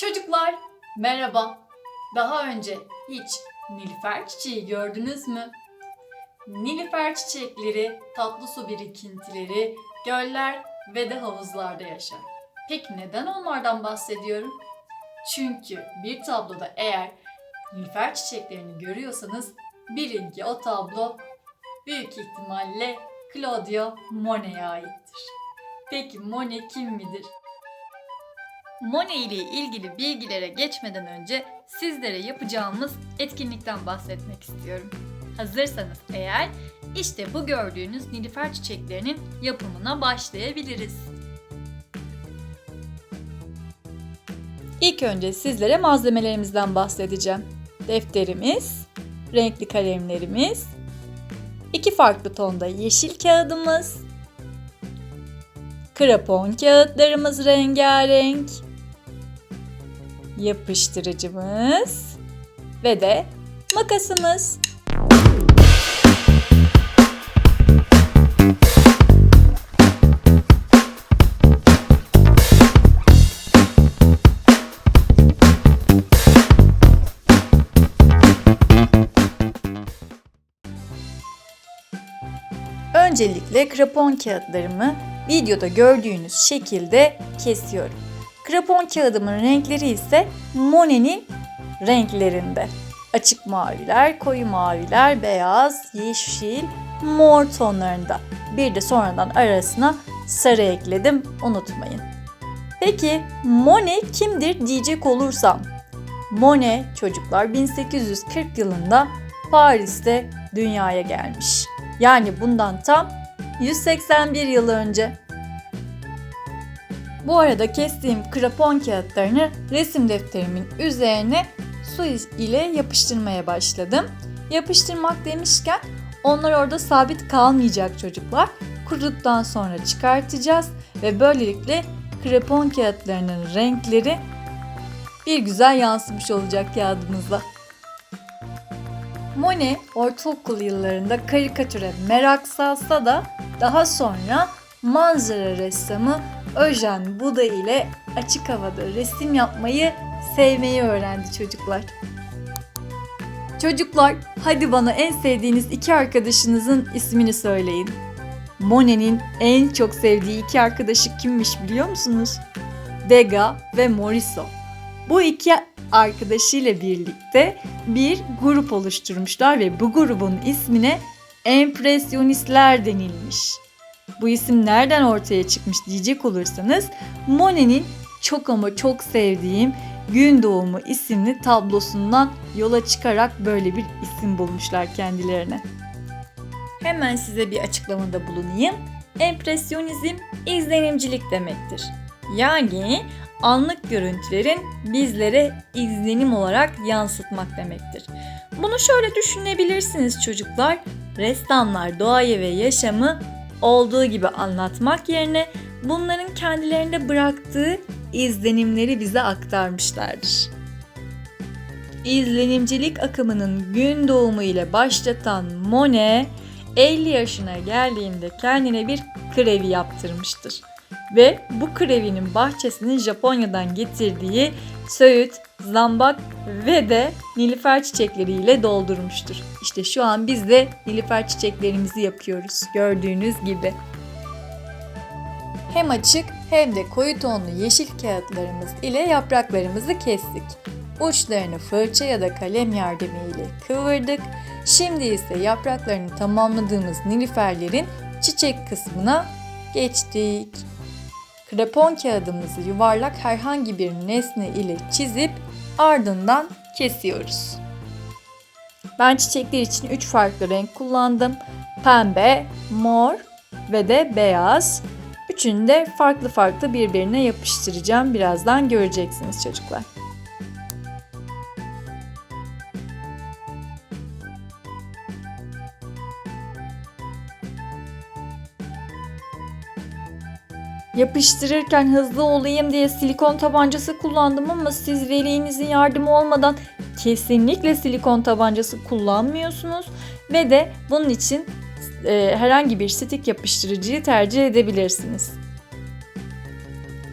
Çocuklar merhaba. Daha önce hiç nilüfer çiçeği gördünüz mü? Nilüfer çiçekleri tatlı su birikintileri, göller ve de havuzlarda yaşar. Peki neden onlardan bahsediyorum? Çünkü bir tabloda eğer nilüfer çiçeklerini görüyorsanız bilin ki o tablo büyük ihtimalle Claudio Monet'e aittir. Peki Monet kim midir? Monet ile ilgili bilgilere geçmeden önce sizlere yapacağımız etkinlikten bahsetmek istiyorum. Hazırsanız eğer işte bu gördüğünüz nilüfer çiçeklerinin yapımına başlayabiliriz. İlk önce sizlere malzemelerimizden bahsedeceğim. Defterimiz, renkli kalemlerimiz, iki farklı tonda yeşil kağıdımız, krapon kağıtlarımız rengarenk, yapıştırıcımız ve de makasımız. Öncelikle krapon kağıtlarımı videoda gördüğünüz şekilde kesiyorum. Krapon kağıdımın renkleri ise Monet'in renklerinde. Açık maviler, koyu maviler, beyaz, yeşil, mor tonlarında. Bir de sonradan arasına sarı ekledim unutmayın. Peki Monet kimdir diyecek olursam. Monet çocuklar 1840 yılında Paris'te dünyaya gelmiş. Yani bundan tam 181 yıl önce. Bu arada kestiğim krapon kağıtlarını resim defterimin üzerine su ile yapıştırmaya başladım. Yapıştırmak demişken onlar orada sabit kalmayacak çocuklar. Kuruduktan sonra çıkartacağız ve böylelikle krapon kağıtlarının renkleri bir güzel yansımış olacak kağıdımıza. Monet ortaokul yıllarında karikatüre merak salsa da daha sonra manzara ressamı Öjen Buda ile açık havada resim yapmayı sevmeyi öğrendi çocuklar. Çocuklar hadi bana en sevdiğiniz iki arkadaşınızın ismini söyleyin. Monet'in en çok sevdiği iki arkadaşı kimmiş biliyor musunuz? Degas ve Morisot. Bu iki arkadaşıyla birlikte bir grup oluşturmuşlar ve bu grubun ismine Empresyonistler denilmiş. Bu isim nereden ortaya çıkmış diyecek olursanız Monet'in çok ama çok sevdiğim Gün Doğumu isimli tablosundan yola çıkarak böyle bir isim bulmuşlar kendilerine. Hemen size bir açıklamada bulunayım. Empresyonizm izlenimcilik demektir. Yani anlık görüntülerin bizlere izlenim olarak yansıtmak demektir. Bunu şöyle düşünebilirsiniz çocuklar. Ressamlar doğayı ve yaşamı olduğu gibi anlatmak yerine bunların kendilerinde bıraktığı izlenimleri bize aktarmışlardır. İzlenimcilik akımının gün doğumu ile başlatan Monet 50 yaşına geldiğinde kendine bir krevi yaptırmıştır. Ve bu krevinin bahçesinin Japonya'dan getirdiği söğüt, zambak ve de nilüfer çiçekleriyle doldurmuştur. İşte şu an biz de nilüfer çiçeklerimizi yapıyoruz gördüğünüz gibi. Hem açık hem de koyu tonlu yeşil kağıtlarımız ile yapraklarımızı kestik. Uçlarını fırça ya da kalem yardımıyla kıvırdık. Şimdi ise yapraklarını tamamladığımız nilüferlerin çiçek kısmına geçtik. Krapon kağıdımızı yuvarlak herhangi bir nesne ile çizip ardından kesiyoruz. Ben çiçekler için 3 farklı renk kullandım. Pembe, mor ve de beyaz. Üçünü de farklı farklı birbirine yapıştıracağım. Birazdan göreceksiniz çocuklar. Yapıştırırken hızlı olayım diye silikon tabancası kullandım ama siz velinizin yardımı olmadan kesinlikle silikon tabancası kullanmıyorsunuz ve de bunun için e, herhangi bir stik yapıştırıcıyı tercih edebilirsiniz.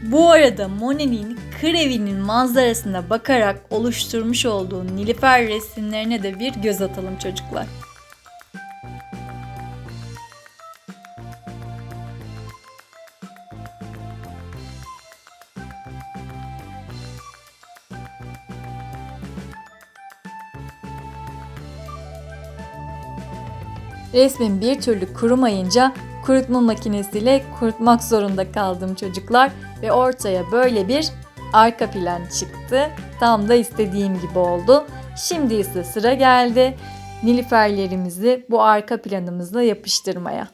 Bu arada Monet'in kır evinin manzarasına bakarak oluşturmuş olduğu Nilüfer resimlerine de bir göz atalım çocuklar. Resmin bir türlü kurumayınca kurutma makinesiyle kurutmak zorunda kaldım çocuklar ve ortaya böyle bir arka plan çıktı. Tam da istediğim gibi oldu. Şimdi ise sıra geldi nilüferlerimizi bu arka planımızla yapıştırmaya.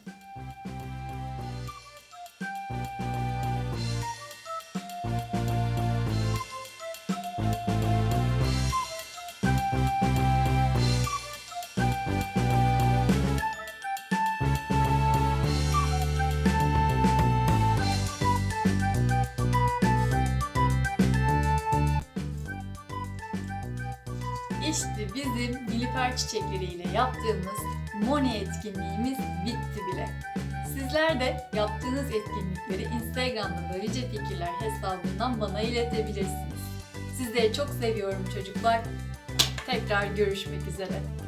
İşte bizim nilüfer çiçekleriyle yaptığımız Mone etkinliğimiz bitti bile. Sizler de yaptığınız etkinlikleri Instagram'da Böylece Fikirler hesabından bana iletebilirsiniz. Sizleri çok seviyorum çocuklar. Tekrar görüşmek üzere.